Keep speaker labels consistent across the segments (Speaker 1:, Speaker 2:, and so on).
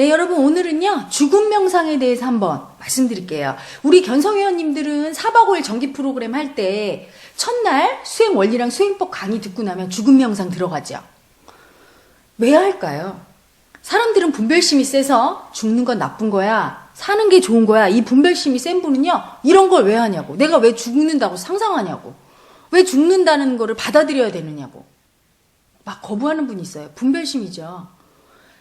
Speaker 1: 네, 여러분 오늘은요 죽음 명상에 대해서 한번 말씀드릴게요. 우리 견성회원님들은 4박 5일 정기 프로그램 할 때 첫날 수행 원리랑 수행법 강의 듣고 나면 죽음 명상 들어가죠. 왜 할까요? 사람들은 분별심이 세서 죽는 건 나쁜 거야, 사는 게 좋은 거야. 이 분별심이 센 분은요 이런 걸 왜 하냐고, 내가 왜 죽는다고 상상하냐고, 왜 죽는다는 거를 받아들여야 되느냐고 막 거부하는 분이 있어요. 분별심이죠.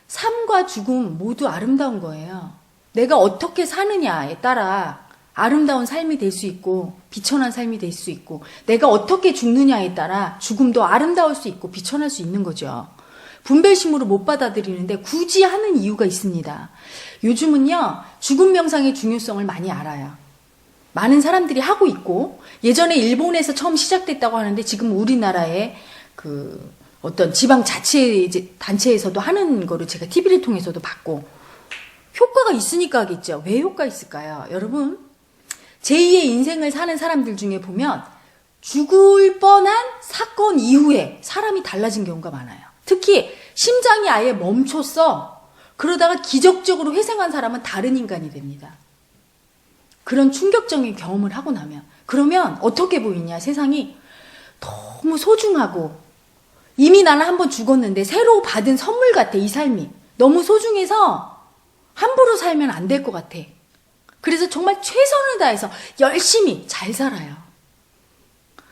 Speaker 1: 삶과 죽음 모두 아름다운 거예요. 내가 어떻게 사느냐에 따라 아름다운 삶이 될 수 있고 비천한 삶이 될 수 있고 내가 어떻게 죽느냐에 따라 죽음도 아름다울 수 있고 비천할 수 있는 거죠. 분별심으로 못 받아들이는데 굳이 하는 이유가 있습니다. 요즘은요, 죽음 명상의 중요성을 많이 알아요. 많은 사람들이 하고 있고 예전에 일본에서 처음 시작됐다고 하는데 지금 우리나라의 그 어떤 지방 자치 단체에서도 하는 거를 제가 TV를 통해서도 봤고 효과가 있으니까 하겠죠. 왜 효과 있을까요? 여러분 제2의 인생을 사는 사람들 중에 보면 죽을 뻔한 사건 이후에 사람이 달라진 경우가 많아요. 특히 심장이 아예 멈췄어. 그러다가 기적적으로 회생한 사람은 다른 인간이 됩니다. 그런 충격적인 경험을 하고 나면 그러면 어떻게 보이냐 세상이 너무 소중하고 이미 나는 한 번 죽었는데 새로 받은 선물 같아 이 삶이 너무 소중해서 함부로 살면 안 될 것 같아 그래서 정말 최선을 다해서 열심히 잘 살아요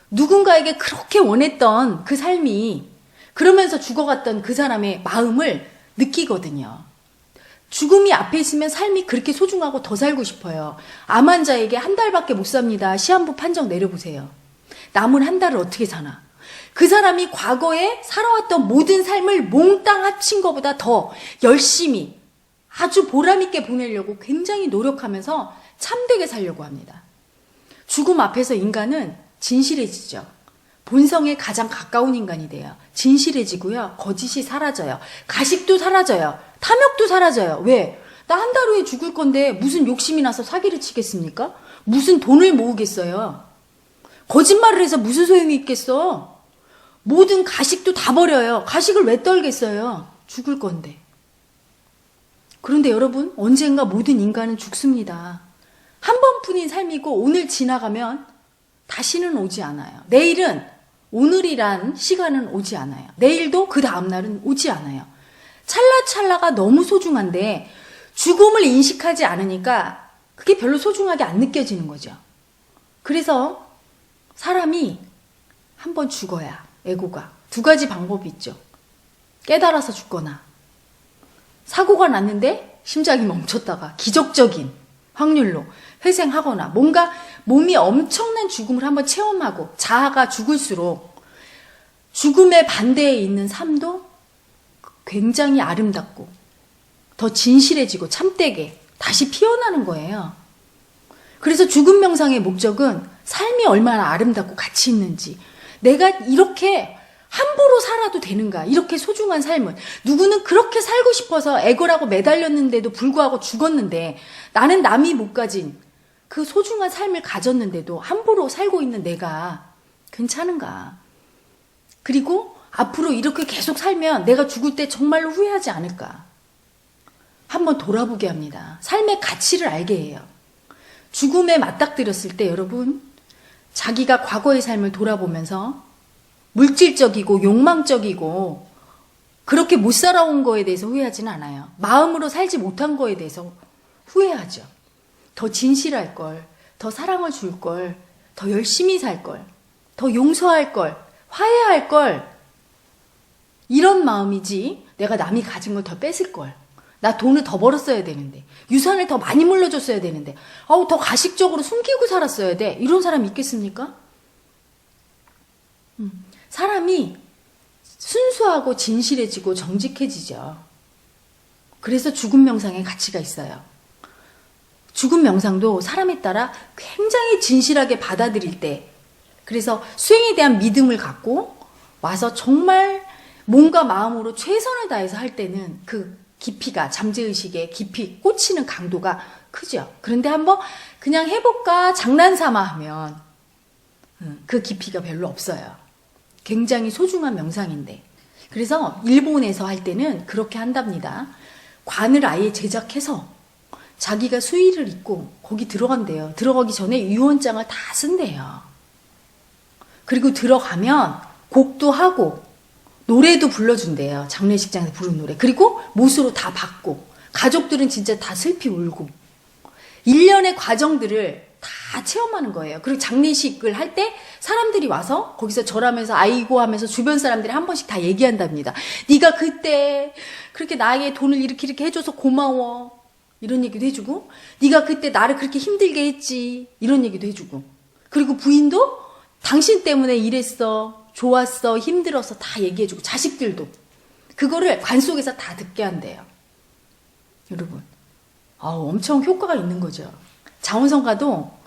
Speaker 1: 누군가에게 그렇게 원했던 그 삶이 그러면서 죽어갔던 그 사람의 마음을 느끼거든요 죽음이 앞에 있으면 삶이 그렇게 소중하고 더 살고 싶어요. 암 환자에게 한 달밖에 못 삽니다. 시한부 판정 내려보세요. 남은 한 달을 어떻게 사나? 그 사람이 과거에 살아왔던 모든 삶을 몽땅 합친 것보다 더 열심히 아주 보람있게 보내려고 굉장히 노력하면서 참되게 살려고 합니다. 죽음 앞에서 인간은 진실해지죠. 본성에 가장 가까운 인간이 돼요. 진실해지고요. 거짓이 사라져요. 가식도 사라져요. 탐욕도 사라져요. 왜? 나 한 달 후에 죽을 건데 무슨 욕심이 나서 사기를 치겠습니까? 무슨 돈을 모으겠어요? 거짓말을 해서 무슨 소용이 있겠어? 모든 가식도 다 버려요. 가식을 왜 떨겠어요? 죽을 건데. 그런데 여러분, 언젠가 모든 인간은 죽습니다. 한 번뿐인 삶이고 오늘 지나가면 다시는 오지 않아요. 내일은 오늘이란 시간은 오지 않아요. 내일도 그 다음날은 오지 않아요. 찰나찰나가 너무 소중한데 죽음을 인식하지 않으니까 그게 별로 소중하게 안 느껴지는 거죠. 그래서 사람이 한번 죽어야 애고가 두 가지 방법이 있죠. 깨달아서 죽거나 사고가 났는데 심장이 멈췄다가 기적적인 확률로 회생하거나 뭔가 몸이 엄청난 죽음을 한번 체험하고 자아가 죽을수록 죽음의 반대에 있는 삶도 굉장히 아름답고 더 진실해지고 참되게 다시 피어나는 거예요. 그래서 죽음 명상의 목적은 삶이 얼마나 아름답고 가치 있는지 내가 이렇게 함부로 살아도 되는가? 이렇게 소중한 삶을. 누구는 그렇게 살고 싶어서 애고라고 매달렸는데도 불구하고 죽었는데 나는 남이 못 가진 그 소중한 삶을 가졌는데도 함부로 살고 있는 내가 괜찮은가? 그리고 앞으로 이렇게 계속 살면 내가 죽을 때 정말로 후회하지 않을까? 한번 돌아보게 합니다. 삶의 가치를 알게 해요. 죽음에 맞닥뜨렸을 때 여러분 자기가 과거의 삶을 돌아보면서 물질적이고 욕망적이고 그렇게 못 살아온 거에 대해서 후회하지는 않아요. 마음으로 살지 못한 거에 대해서 후회하죠. 더 진실할 걸, 더 사랑을 줄 걸, 더 열심히 살 걸, 더 용서할 걸, 화해할 걸. 이런 마음이지 내가 남이 가진 걸 더 뺏을 걸. 나 돈을 더 벌었어야 되는데, 유산을 더 많이 물려줬어야 되는데, 아우, 더 가식적으로 숨기고 살았어야 돼. 이런 사람 있겠습니까? 음, 사람이 순수하고 진실해지고 정직해지죠. 그래서 죽음 명상의 가치가 있어요. 죽음 명상도 사람에 따라 굉장히 진실하게 받아들일 때, 그래서 수행에 대한 믿음을 갖고 와서 정말 몸과 마음으로 최선을 다해서 할 때는 그 깊이가 잠재의식의 깊이 꽂히는 강도가 크죠. 그런데 한번 그냥 해볼까 장난삼아 하면 음, 그 깊이가 별로 없어요. 굉장히 소중한 명상인데. 그래서 일본에서 할 때는 그렇게 한답니다. 관을 아예 제작해서 자기가 수의를 입고 거기 들어간대요. 들어가기 전에 유언장을 다 쓴대요. 그리고 들어가면 곡도 하고 노래도 불러준대요. 장례식장에서 부른 노래. 그리고 못으로 다 받고 가족들은 진짜 다 슬피 울고 일련의 과정들을 다 체험하는 거예요. 그리고 장례식을 할 때 사람들이 와서 거기서 절하면서 아이고 하면서 주변 사람들이 한 번씩 다 얘기한답니다. 네가 그때 그렇게 나에게 돈을 이렇게 이렇게 해줘서 고마워. 이런 얘기도 해주고 네가 그때 나를 그렇게 힘들게 했지. 이런 얘기도 해주고 그리고 부인도 당신 때문에 이랬어. 좋았어. 힘들어서 다 얘기해주고 자식들도 그거를 관 속에서 다 듣게 한대요. 여러분 아우, 엄청 효과가 있는 거죠. 자원성가도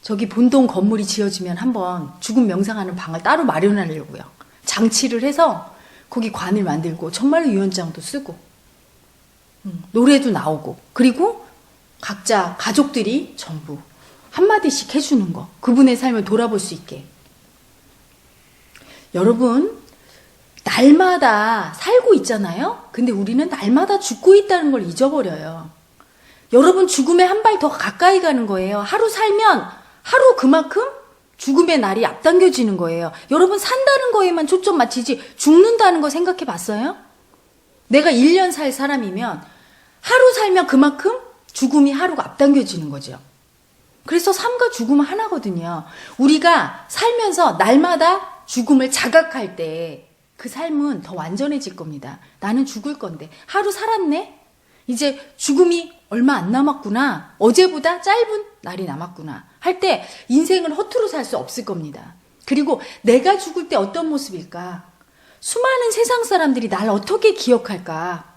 Speaker 1: 저기 본동 건물이 지어지면 한번 죽음 명상하는 방을 따로 마련하려고요. 장치를 해서 거기 관을 만들고 정말로 유언장도 쓰고 음, 노래도 나오고 그리고 각자 가족들이 전부 한마디씩 해주는 거 그분의 삶을 돌아볼 수 있게 여러분 날마다 살고 있잖아요. 근데 우리는 날마다 죽고 있다는 걸 잊어버려요. 여러분 죽음에 한 발 더 가까이 가는 거예요. 하루 살면 하루 그만큼 죽음의 날이 앞당겨지는 거예요. 여러분 산다는 거에만 초점 맞추지 죽는다는 거 생각해 봤어요? 내가 1년 살 사람이면 하루 살면 그만큼 죽음이 하루가 앞당겨지는 거죠. 그래서 삶과 죽음은 하나거든요. 우리가 살면서 날마다 죽음을 자각할 때 그 삶은 더 완전해질 겁니다. 나는 죽을 건데 하루 살았네? 이제 죽음이 얼마 안 남았구나. 어제보다 짧은 날이 남았구나. 할 때 인생을 허투루 살 수 없을 겁니다. 그리고 내가 죽을 때 어떤 모습일까? 수많은 세상 사람들이 날 어떻게 기억할까?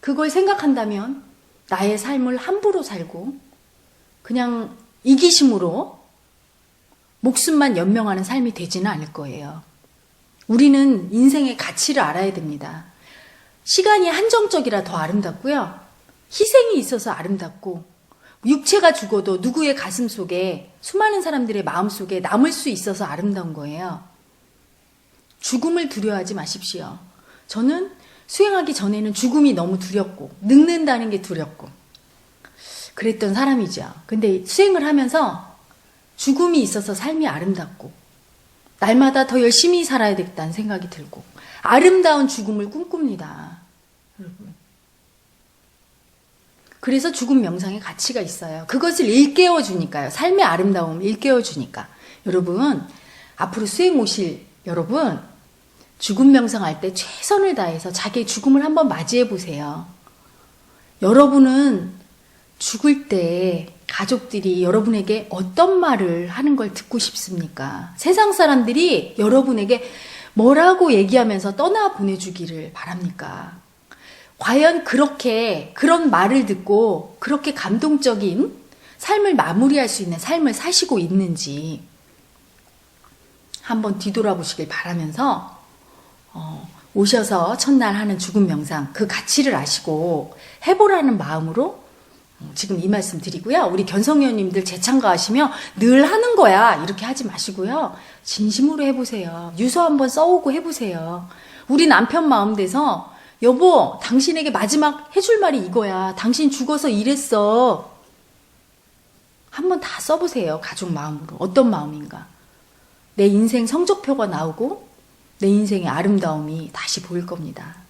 Speaker 1: 그걸 생각한다면 나의 삶을 함부로 살고 그냥 이기심으로 목숨만 연명하는 삶이 되지는 않을 거예요. 우리는 인생의 가치를 알아야 됩니다. 시간이 한정적이라 더 아름답고요. 희생이 있어서 아름답고 육체가 죽어도 누구의 가슴 속에 수많은 사람들의 마음 속에 남을 수 있어서 아름다운 거예요. 죽음을 두려워하지 마십시오. 저는 수행하기 전에는 죽음이 너무 두렵고 늙는다는 게 두렵고 그랬던 사람이죠. 근데 수행을 하면서 죽음이 있어서 삶이 아름답고 날마다 더 열심히 살아야 되겠다는 생각이 들고 아름다운 죽음을 꿈꿉니다. 여러분. 그래서 죽음 명상의 가치가 있어요. 그것을 일깨워 주니까요. 삶의 아름다움을 일깨워 주니까. 여러분, 앞으로 수행 오실 여러분, 죽음 명상할 때 최선을 다해서 자기의 죽음을 한번 맞이해 보세요. 여러분은 죽을 때 가족들이 여러분에게 어떤 말을 하는 걸 듣고 싶습니까? 세상 사람들이 여러분에게 뭐라고 얘기하면서 떠나 보내주기를 바랍니까? 과연 그렇게 그런 말을 듣고 그렇게 감동적인 삶을 마무리할 수 있는 삶을 사시고 있는지 한번 뒤돌아보시길 바라면서 어, 오셔서 첫날 하는 죽음 명상 그 가치를 아시고 해보라는 마음으로 음, 지금 이 말씀 드리고요. 우리 견성녀님들 재참가하시며 늘 하는 거야. 이렇게 하지 마시고요. 진심으로 해보세요. 유서 한번 써오고 해보세요. 우리 남편 마음 돼서 여보, 당신에게 마지막 해줄 말이 이거야. 당신 죽어서 이랬어. 한번 다 써보세요. 가족 마음으로. 어떤 마음인가. 내 인생 성적표가 나오고 내 인생의 아름다움이 다시 보일 겁니다.